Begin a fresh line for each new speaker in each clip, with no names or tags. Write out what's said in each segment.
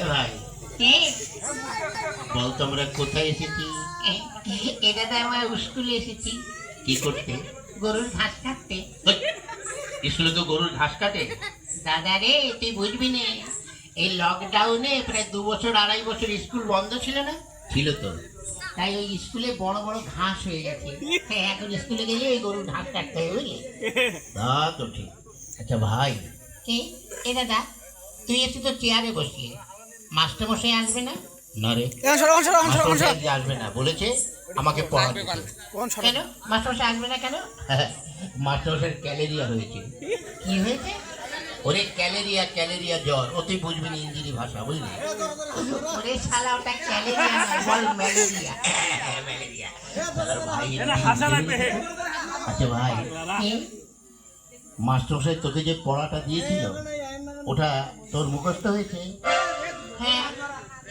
এ ভাই বল তোমরা কোথায় এসেছি?
এটা তো আমার স্কুলে এসেছি।
কি করতে?
গরুর ঘাস কাটতে।
স্কুলে তো গরুর ঘাস কাটে।
দাদা রে তুই বুঝবি না এই লকডাউনে প্রায় দু বছর আড়াই বছর স্কুল বন্ধ ছিল না?
ছিল তো।
তাই ওই স্কুলে বড় বড় ঘাস হয়ে গেছে। হ্যাঁ এখন স্কুলে গেলে ওই গরুর ঘাস কাটতে হবে বুঝলি?
তা তো ঠিক। আচ্ছা ভাই
কি এ দাদা তুই একটু তো চেয়ারে বসিয়ে। মাস্টার মশাই আসবে না?
না রে।
এখন সরো, এখন সরো, এখন সরো, এখন
মাস্টার
সরো।
সাহেব যে আসবে না বলেছে? আমাকে পড়াতে
কোন
কেন? মাস্টার মশাই আসবে না কেন?
মাস্টার সাহেব ক্যালেরিয়া হয়েছে।
কি হয়েছে?
ওরে ক্যালেরিয়া ক্যালেরিয়া জ্বর ও তুই বুঝবি না ইংরেজি ভাষা বুঝলি?
ওরে শালা ওটা ক্যালেরিয়া বল ম্যালেরিয়া।
ম্যালেরিয়া। ভাই আচ্ছা ভাই।
কি?
মাস্টার সাহেব তোকে যে পড়াটা দিয়েছিল ওটা তোর মুখস্থ হয়েছে?
হ্যাঁ।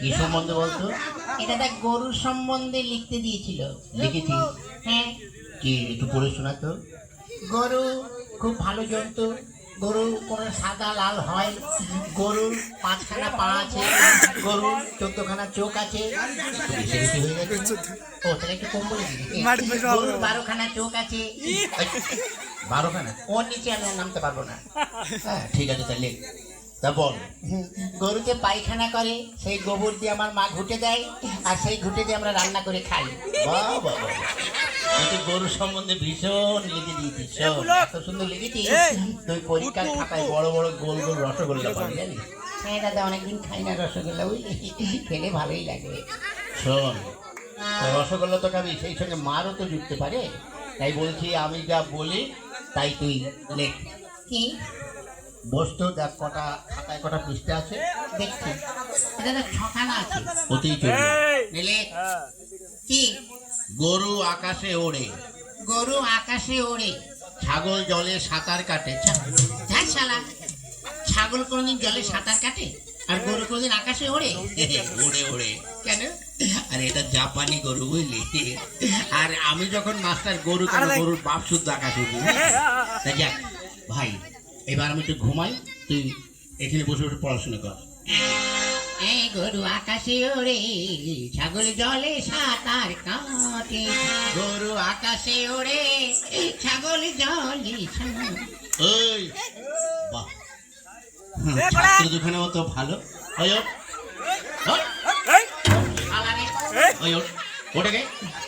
কি সম্বন্ধে বলতো?
এটা দেখ গরুর সম্বন্ধে লিখতে দিয়েছিল।
লিখেছি
হ্যাঁ।
কি একটু পড়ে শোনা তো।
গরু খুব ভালো জন্তু। গরু কোনো সাদা লাল হয় গরুর পাঁচখানা পা আছে গরুর চোদ্দখানা চোখ আছে। ও তাহলে একটু কম বলে গরুর বারোখানা চোখ আছে।
বারোখানা?
ওর নিচে আমি নামতে পারব না।
হ্যাঁ ঠিক আছে তাহলে তা বল।
গরুতে পায়খানা করে সেই গোবর দিয়ে আমার মা ঘুটে দেয় আর সেই ঘুটে দিয়ে আমরা রান্না করে খাই।
বাহ বাহ বাহ। কিন্তু গরু সম্বন্ধে ভীষণ লিখে দিয়েছিস শোন, এত সুন্দর লিখেছিস। তুই পরীক্ষার খাতায় বড় বড় গোল গোল রসগোল্লা পাবি জানিস?
হ্যাঁ দাদা অনেকদিন খাই না রসগোল্লা বুঝলি খেলে ভালোই লাগে।
শোন রসগোল্লা তো খাবি সেই সঙ্গে মারও তো জুটতে পারে। তাই বলছি আমি যা বলি তাই তুই লেখ
কি?
বসতো দেখ কটা খাতায় কটা পৃষ্ঠা আছে
দেখছি। এটা ছখানা আছে।
অতি
কি?
গরু আকাশে ওড়ে।
গরু আকাশে ওড়ে।
ছাগল জলে সাঁতার কাটে। ছা-
যা শালা। ছাগল কোনোদিন জলে সাঁতার কাটে? আর গরু কোনোদিন আকাশে ওড়ে?
ওড়ে ওড়ে।
কেন?
আর এটা জাপানি গরু বুঝলি? আর আমি যখন মাস্টার গরু কেন গরুর বাপ শুদ্ধ আকাশ উঠি যাক ভাই এবার আমি একটু ঘুমাই তুই এখানে বসে বসে পড়াশোনা কর।
এই গরু আকাশে ওড়ে ছাগল জলে সাঁতার কাটে গরু আকাশে ওড়ে ছাগল জলে সাঁতার
ওই বাহ। ছাত্র দুখানে মতো ভালো। ওই ওই।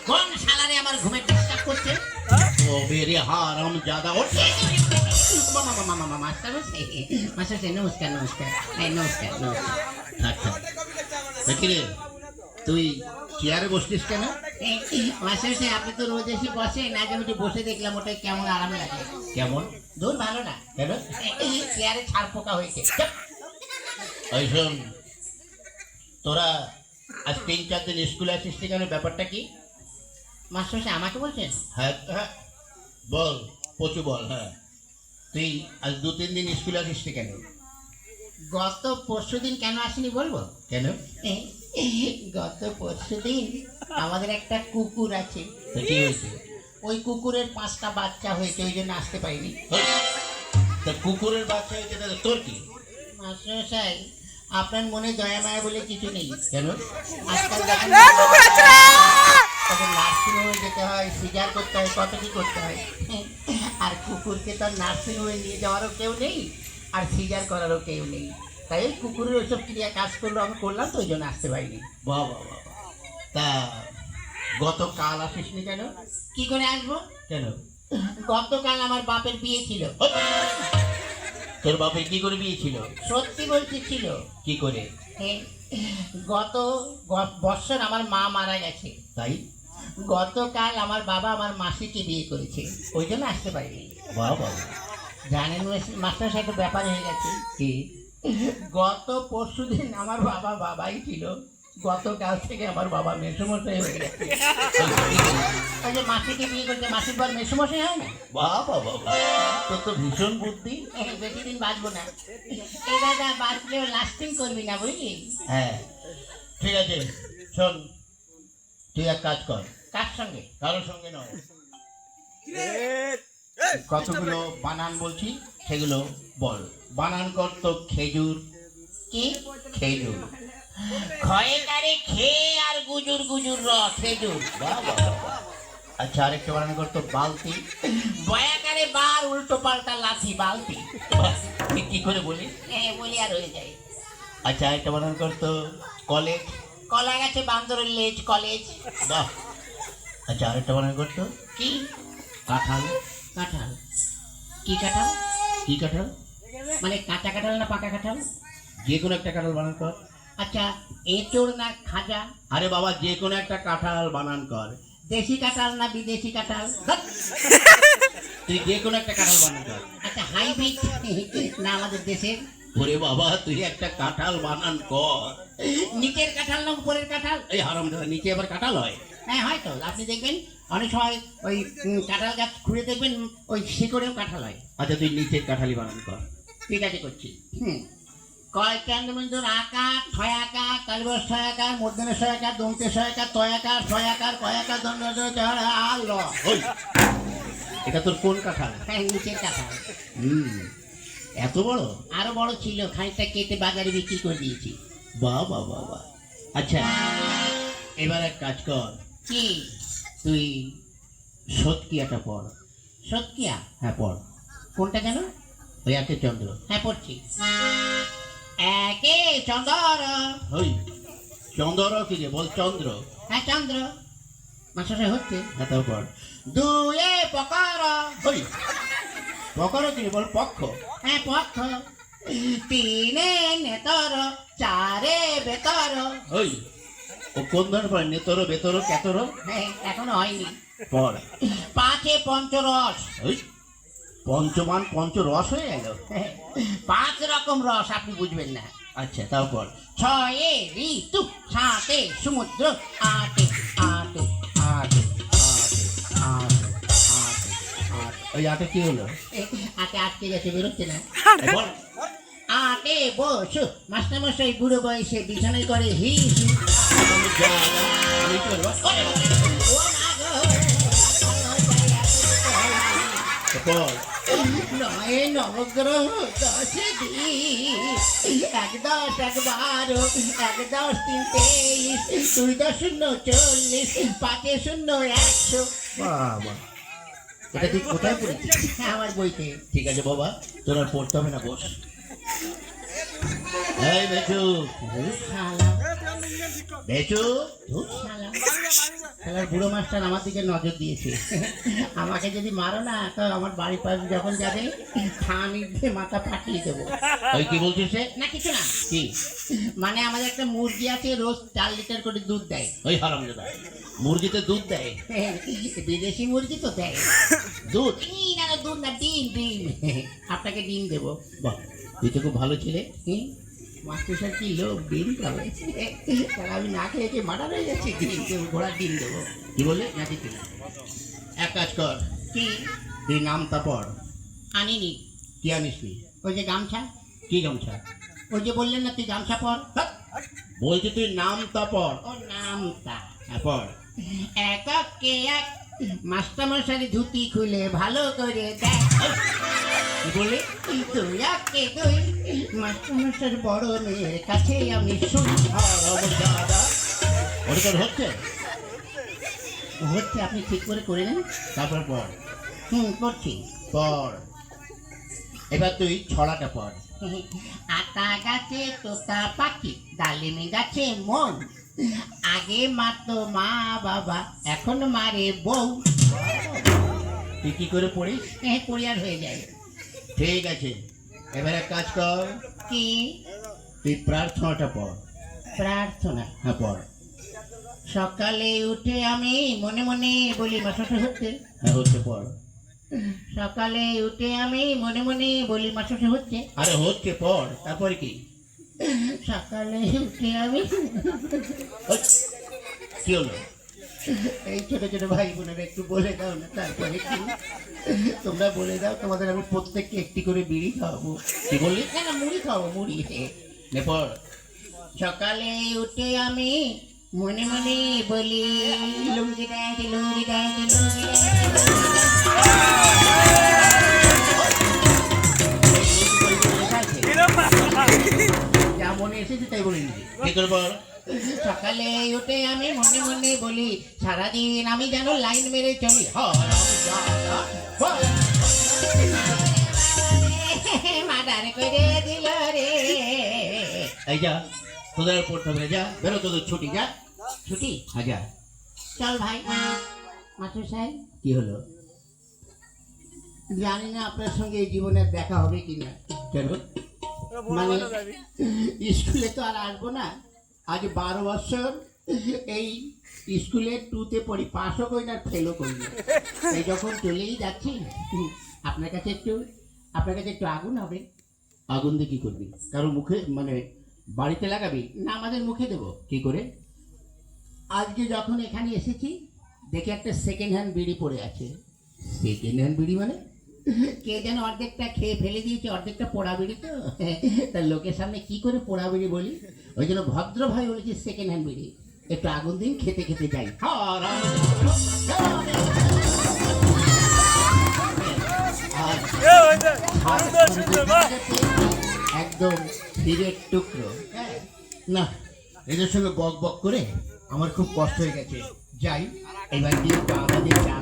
কোন শালারে আমার ঘুমে ডিস্টার্ব করছে?
ও বেরে হারাম জাদা। ওঠ।
মামা এই আপনি তো রোজ এসে বসেন আজ আমি বসে দেখলাম ওটা কেমন আরাম লাগে
কেমন
দূর ভালো না
কেন
চেয়ারে ছাড় পোকা হয়েছে
তোরা আজ তিন চার দিন স্কুলে আসিস নি কেন ব্যাপারটা কি
মাস্টার আমাকে বলছেন
হ্যাঁ হ্যাঁ বল পচু বল হ্যাঁ। তুই আজ দু তিন দিন স্কুলে আসিস নি কেন?
গত পরশু দিন কেন আসেনি বলব?
কেন?
গত পরশু দিন আমাদের একটা কুকুর আছে।
তা কি হয়েছে?
ওই কুকুরের পাঁচটা বাচ্চা হয়েছে ওই জন্য আসতে পারিনি।
তা কুকুরের বাচ্চা হয়েছে তাহলে তোর কি?
মাস্টারমশাই আপনার মনে দয়া মায়া বলে কিছু নেই।
কেন?
আজকাল! তখন নার্সিং হোমে যেতে হয় সিজার করতে হয় কত কি করতে হয়। আর কুকুরকে তো নার্সিং হোমে নিয়ে যাওয়ারও কেউ নেই আর সিজার করারও কেউ নেই। তাই ওই কুকুরের ওইসব ক্রিয়া কাজ করল আমি করলাম তো ওই জন্য আসতে পারিনি।
বাহ বাহ বাহ। তা গতকাল আসিস নি কেন?
কি করে আসব?
কেন?
গতকাল আমার বাপের বিয়ে ছিল।
তোর বাপের কি করে বিয়ে ছিল?
সত্যি বলছি ছিল।
কি করে?
গত বৎসর আমার মা মারা গেছে।
তাই?
গতকাল আমার বাবা আমার মাসিকে বিয়ে করেছে। ওই জন্য আসতে পারিনি।
বাহ
জানেন মাস্টার সাহেব একটা ব্যাপার হয়ে গেছে।
কি?
গত পরশু দিন আমার বাবা বাবাই ছিল। গতকাল থেকে আমার বাবা মেসুমশাই হয়ে গেছে। ওই যে মাসিকে বিয়ে করছে মাসির পর মেসমশাই হয় না?
বাহ বাহ। তোর তো ভীষণ বুদ্ধি।
বেশি দিন বাঁচবো না। এই দাদা বাঁচলেও লাস্টিং করবি না বুঝলি?
হ্যাঁ। ঠিক আছে শোন। তুই এক কাজ কর।
কার সঙ্গে?
কারোর সঙ্গে নয়। কতগুলো বানান বলছি সেগুলো বল। বানান কর তো খেজুর।
কি?
খেজুর।
ক্ষয়ে কারে খেয়ে আর গুজুর গুজুর র খেজুর।
আচ্ছা আরেকটা বানান করতো বালতি।
বয়াকারে বার উল্টো পাল্টা লাথি বালতি।
তুই কি করে বলি?
হ্যাঁ বলি আর হয়ে যায়।
আচ্ছা আরেকটা বানান করতো কলেজ।
কলা গাছে বান্দরের লেজ কলেজ।
বাহ আচ্ছা আরেকটা বানান করতো
কি?
কাঁঠাল।
কাঁঠাল। কি কাঁঠাল?
কি কাঁঠাল?
মানে কাঁচা কাঁঠাল না পাকা কাঁঠাল?
যে কোনো একটা কাঁঠাল বানান কর।
আচ্ছা এঁচোড় না খাজা?
আরে বাবা যে কোনো একটা কাঁঠাল বানান কর।
দেশি কাঁঠাল না বিদেশি কাঁঠাল?
তুই যে কোনো একটা কাঁঠাল বানান কর।
আচ্ছা হাইব্রিড না আমাদের দেশের?
ওরে বাবা তুই একটা কাঁঠাল বানান কর।
নিচের কাঁঠাল না উপরের কাঁঠাল?
এই হারাম নিচে আবার কাঁঠাল হয়।
হ্যাঁ হয়তো আপনি দেখবেন অনেক সময় ওই কাঁঠাল গাছ খুঁড়ে দেখবেন ওই শিকড়েও কাঁঠাল হয়।
আচ্ছা তুই নিচের কাঁঠালি বানান কর।
ঠিক আছে করছি। হুম। কয় কেন্দ্রবিন্দুর আকার ছয় আকার কালিবর ছয় আকার মধ্যমে ছয় আকার দমতে ছয় আকার তয় আকার ছয় আকার কয় আকার দণ্ড আর ল।
এটা তোর কোন কাঁঠাল?
হ্যাঁ নিচের কাঁঠাল।
হুম। এত বড়?
আরও বড় ছিল খানিকটা কেটে বাজারে বিক্রি করে দিয়েছি।
বাহ বাহ বাহ। আচ্ছা এবার এক কাজ কর।
কি?
তুই সৎকিয়াটা পড়।
সত্যিয়া
হ্যাঁ পড়।
কোনটা কেন
ওই আছে চন্দ্র।
হ্যাঁ পড়ছি। একে চন্দ্র।
ওই চন্দ্র কি রে বল চন্দ্র।
হ্যাঁ চন্দ্র। মাসে হচ্ছে।
হ্যাঁ তাও পড়।
দুয়ে পকর।
হই পকরও কি রে বল পক্ষ।
হ্যাঁ পক্ষ। তিনে নেতর চারে বেতর।
ওই ও কোন ধরনের পড়ে নেতর বেতর কেতর
হ্যাঁ এখনও হয়নি।
পড়
পাঁচে পঞ্চরস।
ওই পঞ্চমান পঞ্চ রস হয়ে গেল?
পাঁচ রকম রস আপনি বুঝবেন না।
আচ্ছা তাও পড়
ছয়ে ঋতু সাতে সমুদ্র আটে আটে আটে আটে আটে আটে আটে
ওই আটে কি হলো?
আটে আটকে গেছে বেরোচ্ছে না। আটে। বসু। মাস্টারমশাই বুড়ো বয়সে বিছানায় করে হি হি নয় নবগ্রহ দশে দিন এক দশ এক বারো এক দশ তিন তেইশ দুই দশ শূন্য চল্লিশ পাঁচে শূন্য একশো
বাবা। এটা তুই কোথায় পড়েছিস?
আমার বইতে।
ঠিক আছে বাবা তোর আর পড়তে হবে না বস। এই বেচু। বেচু।
শালার বুড়ো মাস্টার আমার দিকে নজর দিয়েছে। আমাকে যদি মারো না তো আমার বাড়ির পাশে যখন যাবে খানি দিয়ে মাথা ফাটিয়ে দেবো।
ওই কি বলছিস সে?
না কিছু না।
কি?
মানে আমাদের একটা মুরগি আছে রোজ চার লিটার করে দুধ দেয়।
ওই হারাম মুরগিতে দুধ দেয়?
বিদেশি মুরগি তো দেয়।
দুধ?
না দুধ না ডিম ডিম। আপনাকে ডিম দেবো।
বাহ। তুই তো খুব ভালো ছিলে?
মাস্টার স্যার কি লোক? খাবে? তাহলে আমি না খেয়ে খেয়ে মারা হয়ে যাচ্ছি ঘোড়ার ডিম দেবো।
কি বললি?
না দিতে
এক কাজ কর।
কি?
তুই নামটা পড়
আনিনি।
কি আনিস নি
ওই যে গামছা।
কি গামছা?
ওই যে বললেন না তুই গামছা পর?
হাট! বলছি তুই নামটা পড়
ও নামটা
হ্যাঁ পড়
এককে এক? মাস্টারমশারি ধুতি খুলে ভালো করে দেখ।
কি বললি
তুই আকে তুই মাস্টারমশার বড় মেয়ের কাছে আমি শুনি
দাদা। ওটা তোর হচ্ছে
হচ্ছে আপনি ঠিক করে করে নেন,
তারপর পড়
হুম, করছি।
পড় এবার তুই ছড়াটা পড়
আতা গাছে তোতা পাখি, ডালিমি গাছে মন। আগে মারতো মা বাবা, এখন মারে বউ।
তুই কি করে পড়িস?
এ পরিয়ার হয়ে যায়।
ঠিক আছে। এবার এক কাজ কর।
কি?
তুই প্রার্থনাটা পড়।
প্রার্থনা?
হ্যাঁ পড়।
সকালে উঠে আমি মনে মনে বলি মাসাটা হচ্ছে?
হ্যাঁ হচ্ছে পড়।
সকালে উঠে আমি মনে মনে বলি মাসাটা হচ্ছে?
আরে হচ্ছে পড়। তারপরে কি?
সকালে উঠে আমি
কি হলো?
এই ছোট ছোট ভাই বোনেরা একটু বলে দাও না তারপরে কি? তোমরা বলে দাও তোমাদের আমি প্রত্যেককে একটি করে বিড়ি খাওয়াবো।
কি বললি?
না মুড়ি খাওয়াবো মুড়ি
নে পড়।
সকালে উঠে আমি মনে মনে বলি লুঙ্গি ডাইটি লুঙ্গি ডাইটি লুঙ্গি যা মনে এসেছে তাই বলে নিবি।
কি করে বল
সকালে উঠে আমি মনে মনে বলি সারাদিন আমি যেন লাইন মেরে চলি। মাদার করে দিল রে।
এই যা তোদের পড়তে হবে যা বেরো তোদের ছুটি যা।
ছুটি?
হ্যাঁ
চল ভাই। মাস্টার সাহেব?
কি হলো?
জানি না আপনার সঙ্গে এই জীবনে দেখা হবে কিনা।
কেন?
মানে স্কুলে তো আর আসব না। আজ বারো বছর এই স্কুলে টুতে পড়ি, পাশও করি না ফেলও করি না। যখন চলেই যাচ্ছি, আপনার কাছে একটু, আপনার কাছে একটু আগুন হবে।
আগুন দিয়ে কী করবি? কারও মুখে মানে বাড়িতে লাগাবি?
না, আমাদের মুখে দেবো।
কি করে?
আজকে যখন এখানে এসেছি, দেখে একটা সেকেন্ড হ্যান্ড বিড়ি পড়ে আছে।
সেকেন্ড হ্যান্ড বিড়ি মানে?
কে যেন অর্ধেকটা খেয়ে ফেলে দিয়েছে অর্ধেকটা পোড়া বিড়ি তো তার লোকের সামনে কি করে পোড়া বিড়ি বলি? ওই জন্য ভদ্র ভাই বলেছি সেকেন্ড হ্যান্ড বিড়ি। একটু আগুন দিন খেতে খেতে যাই। একদম হিরের টুকরো।
হ্যাঁ, না এদের সঙ্গে বক বক করে আমার খুব কষ্ট হয়ে গেছে। যাই এবার দিয়ে আমাদের চা